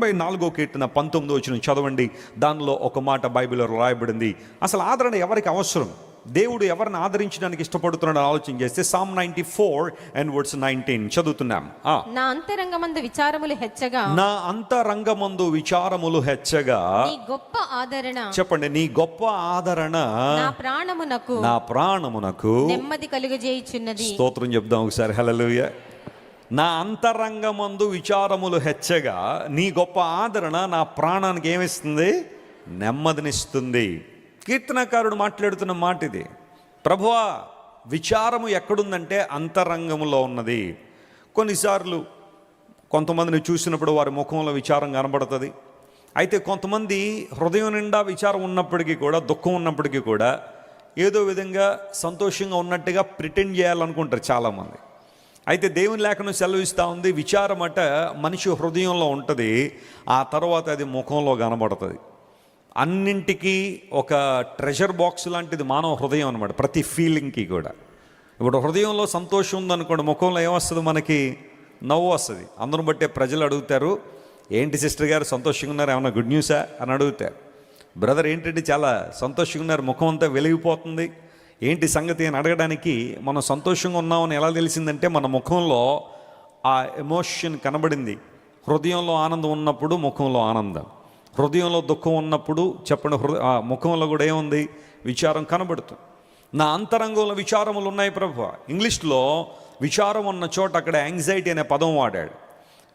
ఎనభై నాలుగో కీర్తన పంతొమ్మిది వచ్చిన చదవండి. దానిలో ఒక మాట బైబిల్లో రాయబడింది. అసలు ఆదరణ ఎవరికి అవసరం? దేవుడు ఎవరిని ఆదరించడానికి ఇష్టపడుతున్నాడని ఆలోచన చేస్తే psalm ninety four and words nineteen చదువుతున్నాం. నా అంతరంగమందు విచారములు హెచ్చగా. నా అంతరంగమందు విచారములు హెచ్చగా. నీ గొప్ప ఆదరణ. చెప్పండి నీ గొప్ప ఆదరణ నా ప్రాణమునకు. నా ప్రాణమునకు నెమ్మది కలుగజేయుచున్నది. స్తోత్రం చెప్దాం ఒకసారి. హల్లెలూయా నా అంతరంగమందు విచారములు హెచ్చగా నీ గొప్ప ఆదరణ నా ప్రాణానికి ఏమిస్తుంది? నెమ్మదినిస్తుంది. కీర్తనకారుడు మాట్లాడుతున్న మాట ఇది ప్రభువా విచారము ఎక్కడుందంటే అంతరంగములో ఉన్నది. కొన్నిసార్లు కొంతమందిని చూసినప్పుడు వారి ముఖంలో విచారం కనబడుతుంది. అయితే కొంతమంది హృదయం నిండా విచారం ఉన్నప్పటికీ కూడా దుఃఖం ఉన్నప్పటికీ కూడా ఏదో విధంగా సంతోషంగా ఉన్నట్టుగా ప్రిటెండ్ చేయాలనుకుంటారు చాలామంది. అయితే దేవుని లేఖను సెలవిస్తూ ఉంది. విచారం అట మనిషి హృదయంలో ఉంటుంది. ఆ తర్వాత అది ముఖంలో కనబడుతుంది. అన్నింటికీ ఒక ట్రెజర్ బాక్స్ లాంటిది మానవ హృదయం అనమాట ప్రతి ఫీలింగ్కి కూడా. ఇప్పుడు హృదయంలో సంతోషం ఉందనుకోండి ముఖంలో ఏమొస్తుంది మనకి? నవ్వు వస్తుంది. అందరం బట్టే ప్రజలు అడుగుతారు ఏంటి సిస్టర్ గారు సంతోషంగా ఉన్నారు? ఏమన్నా గుడ్ న్యూసా? అని అడుగుతారు. బ్రదర్ ఏంటంటే చాలా సంతోషంగా ఉన్నారు? ముఖం అంతా వెలిగిపోతుంది. ఏంటి సంగతి అని అడగడానికి మనం సంతోషంగా ఉన్నామని ఎలా తెలిసిందంటే మన ముఖంలో ఆ ఎమోషన్ కనబడింది. హృదయంలో ఆనందం ఉన్నప్పుడు ముఖంలో ఆనందం. హృదయంలో దుఃఖం ఉన్నప్పుడు చెప్పండి హృదయ ముఖంలో కూడా ఏముంది? విచారం కనబడుతుంది నా అంతరంగంలో విచారములు ఉన్నాయి ప్రభు. ఇంగ్లీష్లో విచారం ఉన్న చోట అక్కడ యాంగ్జైటీ అనే పదం వాడాడు.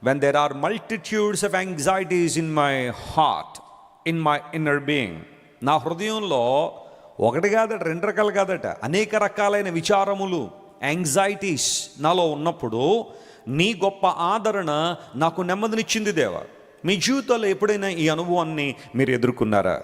When there are multitudes of anxieties in my heart in my inner being నా హృదయంలో ఒకటి కాదట రెండు రకాలు కాదట. అనేక రకాలైన విచారములు యాంగ్జైటీస్ నాలో ఉన్నప్పుడు నీ గొప్ప ఆదరణ నాకు నెమ్మదినిచ్చింది దేవా. మీ జీవితంలో ఎప్పుడైనా ఈ అనుభవాన్ని మీరు ఎదుర్కొన్నారా?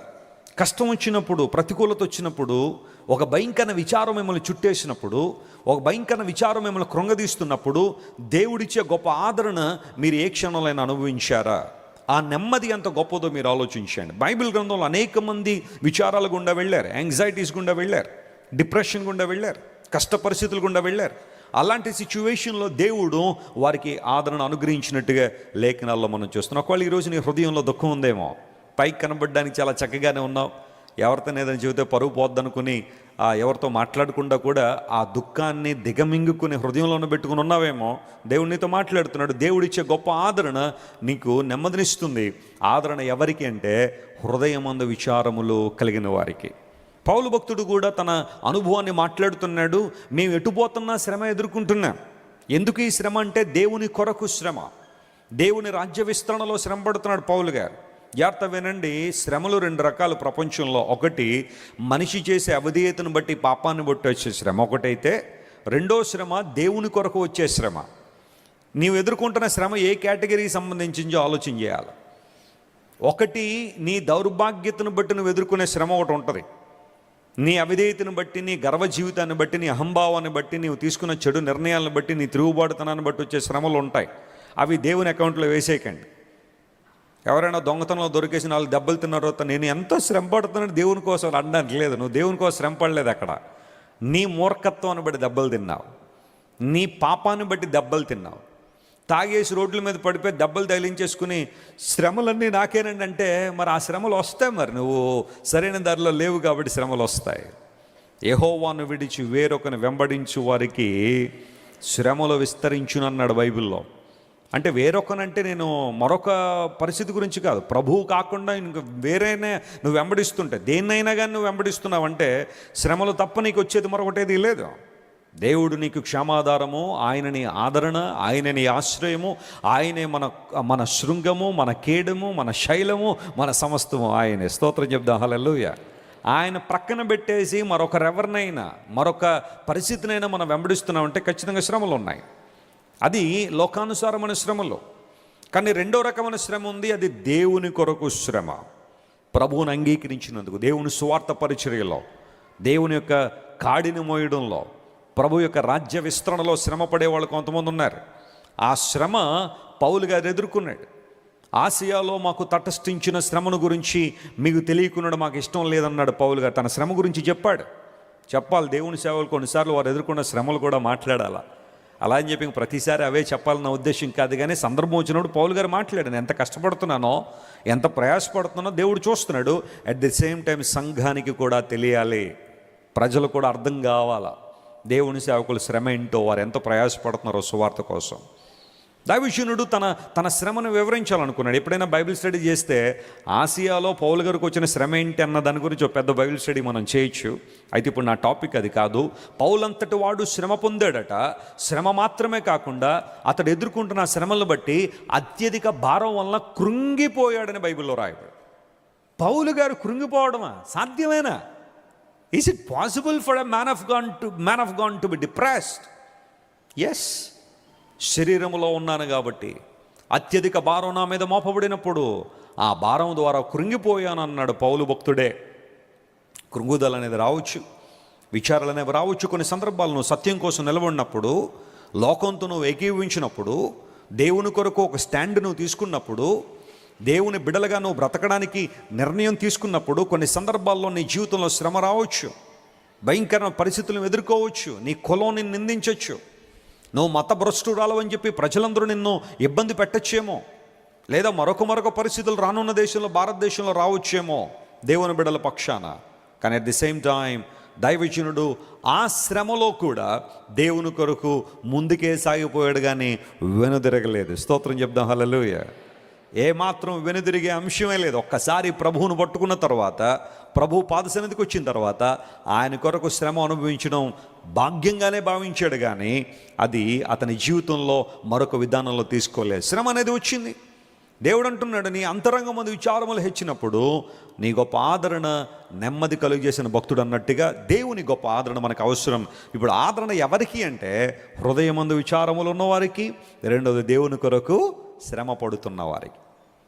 కష్టం వచ్చినప్పుడు ప్రతికూలత వచ్చినప్పుడు ఒక భయంకర విచారం మిమ్మల్ని చుట్టేసినప్పుడు ఒక భయంకర విచారం మిమ్మల్ని కృంగదీస్తున్నప్పుడు దేవుడిచ్చే గొప్ప ఆదరణ మీరు ఏ క్షణంలో అనుభవించారా? ఆ నెమ్మది ఎంత గొప్పదో మీరు ఆలోచించండి. బైబిల్ గ్రంథంలో అనేక మంది విచారాల గుండా వెళ్ళారు యాంగ్జైటీస్ గుండా వెళ్ళారు డిప్రెషన్ గుండా వెళ్ళారు కష్ట పరిస్థితుల గుండా వెళ్ళారు. అలాంటి సిచ్యువేషన్లో దేవుడు వారికి ఆదరణ అనుగ్రహించినట్టుగా లేఖనాల్లో మనం చూస్తున్నాం. ఒకవేళ ఈరోజు నీ హృదయంలో దుఃఖం ఉందేమో పైకి కనబడడానికి చాలా చక్కగానే ఉన్నావు. ఎవరితో ఏదైనా చెబితే పరువు పోద్దనుకుని ఎవరితో మాట్లాడకుండా కూడా ఆ దుఃఖాన్ని దిగమింగుకుని హృదయంలోనే పెట్టుకుని ఉన్నావేమో దేవుడు నీతో మాట్లాడుతున్నాడు. దేవుడిచ్చే గొప్ప ఆదరణ నీకు నెమ్మదినిస్తుంది ఆదరణ ఎవరికి అంటే హృదయమందు విచారములు కలిగిన వారికి. పౌలు భక్తుడు కూడా తన అనుభవాన్ని మాట్లాడుతున్నాడు. మేము ఎటుపోతున్నా శ్రమ ఎదుర్కొంటున్నాం. ఎందుకు ఈ శ్రమ అంటే దేవుని కొరకు శ్రమ. దేవుని రాజ్య విస్తరణలో శ్రమ పడుతున్నాడు పౌలు గారు. జాగ్రత్త వినండి శ్రమలు రెండు రకాలు ప్రపంచంలో. ఒకటి మనిషి చేసే అవిధేయతను బట్టి పాపాన్ని బట్టి వచ్చే శ్రమ. ఒకటైతే రెండో శ్రమ దేవుని కొరకు వచ్చే శ్రమ. నీవు ఎదుర్కొంటున్న శ్రమ ఏ కేటగిరీకి సంబంధించిందో ఆలోచన చేయాలి. ఒకటి నీ దౌర్భాగ్యతను బట్టి నువ్వు ఎదుర్కొనే శ్రమ ఒకటి ఉంటుంది. నీ అవిధేయతను బట్టి నీ గర్వ జీవితాన్ని బట్టి నీ అహంభావాన్ని బట్టి నీవు తీసుకున్న చెడు నిర్ణయాలను బట్టి నీ తిరుగుబాటుతనాన్ని బట్టి వచ్చే శ్రమలు ఉంటాయి. అవి దేవుని అకౌంట్లో వేసేయకండి. ఎవరైనా దొంగతనంలో దొరికేసిన వాళ్ళు దెబ్బలు తిన్నారో నేను ఎంతో శ్రమ పడుతున్నాను దేవుని కోసం అనడానికి లేదు నువ్వు దేవుని కోసం శ్రమ పడలేదు అక్కడ. నీ మూర్ఖత్వాన్ని బట్టి దెబ్బలు తిన్నావు. నీ పాపాన్ని బట్టి దెబ్బలు తిన్నావు. తాగేసి రోడ్ల మీద పడిపోయి దెబ్బలు తగిలించేసుకుని శ్రమలన్నీ నాకేనండి అంటే మరి ఆ శ్రమలు వస్తాయి మరి. నువ్వు సరైన దారిలో లేవు కాబట్టి శ్రమలు వస్తాయి. యెహోవాను విడిచి వేరొకని వెంబడించు వారికి శ్రమలు విస్తరించునన్నాడు బైబిల్లో. అంటే వేరొకనంటే నేను మరొక పరిస్థితి గురించి కాదు. ప్రభువు కాకుండా ఇంక వేరేనే నువ్వు వెంబడిస్తుంటే దేన్నైనా కానీ నువ్వు వెంబడిస్తున్నావంటే శ్రమలు తప్ప నీకు వచ్చేది మరొకటేది లేదు. దేవుడు నీకు క్షమాధారము ఆయనని ఆదరణ ఆయనని ఆశ్రయము ఆయనే మన మన శృంగము మన కేడము మన శైలము మన సమస్తము ఆయనే. స్తోత్రం చెప్దాం. హలెల్లుయ. ఆయన ప్రక్కన పెట్టేసి మరొకరెవరినైనా మరొక పరిస్థితినైనా మనం వెంబడిస్తున్నామంటే ఖచ్చితంగా శ్రమలు ఉన్నాయి అది లోకానుసారమైన శ్రమలు. కానీ రెండో రకమైన శ్రమ ఉంది అది దేవుని కొరకు శ్రమ. ప్రభువుని అంగీకరించినందుకు దేవుని స్వార్థ పరిచర్యలో దేవుని యొక్క కాడిని మోయడంలో ప్రభు యొక్క రాజ్య విస్తరణలో శ్రమ పడేవాళ్ళు కొంతమంది ఉన్నారు. ఆ శ్రమ పౌలు గారు ఎదుర్కొన్నాడు. ఆసియాలో మాకు తటస్థించిన శ్రమను గురించి మీకు తెలియకున్నాడు మాకు ఇష్టం లేదన్నాడు పౌలు గారు. తన శ్రమ గురించి చెప్పాడు. చెప్పాలి దేవుని సేవలు కొన్నిసార్లు వారు ఎదుర్కొన్న శ్రమలు కూడా మాట్లాడాలా? అలా అని చెప్పి ప్రతిసారి అవే చెప్పాలన్న ఉద్దేశం కాదు కానీ సందర్భం వచ్చినప్పుడు పౌలు గారు మాట్లాడాను ఎంత కష్టపడుతున్నానో ఎంత ప్రయాసపడుతున్నానో దేవుడు చూస్తున్నాడు. అట్ ది సేమ్ టైం సంఘానికి కూడా తెలియాలి. ప్రజలు కూడా అర్థం కావాలా? దేవుని సేవకులు శ్రమ ఏంటో వారు ఎంత ప్రయాసపడుతున్నారో సువార్త కోసం. దైవశూనుడు తన తన శ్రమను వివరించాలనుకున్నాడు. ఎప్పుడైనా బైబిల్ స్టడీ చేస్తే ఆసియాలో పౌలు గారికి వచ్చిన శ్రమ ఏంటి అన్న దాని గురించి ఒక పెద్ద బైబిల్ స్టడీ మనం చేయొచ్చు. అయితే ఇప్పుడు నా టాపిక్ అది కాదు. పౌలంతటి వాడు శ్రమ పొందాడట. శ్రమ మాత్రమే కాకుండా అతడు ఎదుర్కొంటున్న శ్రమలను బట్టి అత్యధిక భారం వలన కృంగిపోయాడని బైబిల్లో రాయబడు. పౌలు గారు కృంగిపోవడమా? సాధ్యమేనా? Is it possible for a man of god to man of god to be depressed yes శరీరంలో ఉన్నాను కాబట్టి అత్యధిక భారం నా మీద మోపబడినప్పుడు ఆ భారం ద్వారా కృంగిపోయాను అన్నాడు పౌలు భక్తుడే. కృంగుదల అనేది రావచ్చు విచారాలు అనేవి రావచ్చు. కొన్ని సందర్భాలు నువ్వు సత్యం కోసం నిలబడినప్పుడు లోకంతో నువ్వు ఏకీవించినప్పుడు దేవుని కొరకు ఒక స్టాండ్ నువ్వు తీసుకున్నప్పుడు దేవుని బిడలుగా నువ్వు బ్రతకడానికి నిర్ణయం తీసుకున్నప్పుడు కొన్ని సందర్భాల్లో నీ జీవితంలో శ్రమ రావచ్చు. భయంకరమైన పరిస్థితులను ఎదుర్కోవచ్చు. నీ కులం నిందించవచ్చు నువ్వు మతభ్రష్టురాలు అని చెప్పి ప్రజలందరూ నిన్ను ఇబ్బంది పెట్టచ్చేమో. లేదా మరొక మరొక పరిస్థితులు రానున్న దేశంలో భారతదేశంలో రావచ్చేమో దేవుని బిడల పక్షాన. కానీ అట్ ది సేమ్ టైం దైవజనుడు ఆ శ్రమలో కూడా దేవుని కొరకు ముందుకే సాగిపోయాడు కానీ వెనుదిరగలేదు. స్తోత్రం చెప్దాం. హల్లెలూయ ఏమాత్రం వెనుదిరిగే అంశమే లేదు. ఒక్కసారి ప్రభువును పట్టుకున్న తర్వాత ప్రభు పాదసన్నిధికి వచ్చిన తర్వాత ఆయన కొరకు శ్రమ అనుభవించడం భాగ్యంగానే భావించాడు కానీ అది అతని జీవితంలో మరొక విధానంలో తీసుకోలేదు శ్రమ అనేది వచ్చింది. దేవుడు అంటున్నాడు నీ అంతరంగం మంది విచారములు హెచ్చినప్పుడు నీ గొప్ప ఆదరణ నెమ్మది కలుగజేసిన భక్తుడు అన్నట్టుగా దేవుని గొప్ప ఆదరణ మనకు అవసరం. ఇప్పుడు ఆదరణ ఎవరికి అంటే హృదయమందు విచారములు ఉన్నవారికి రెండవది దేవుని కొరకు శ్రమ పడుతున్న వారికి.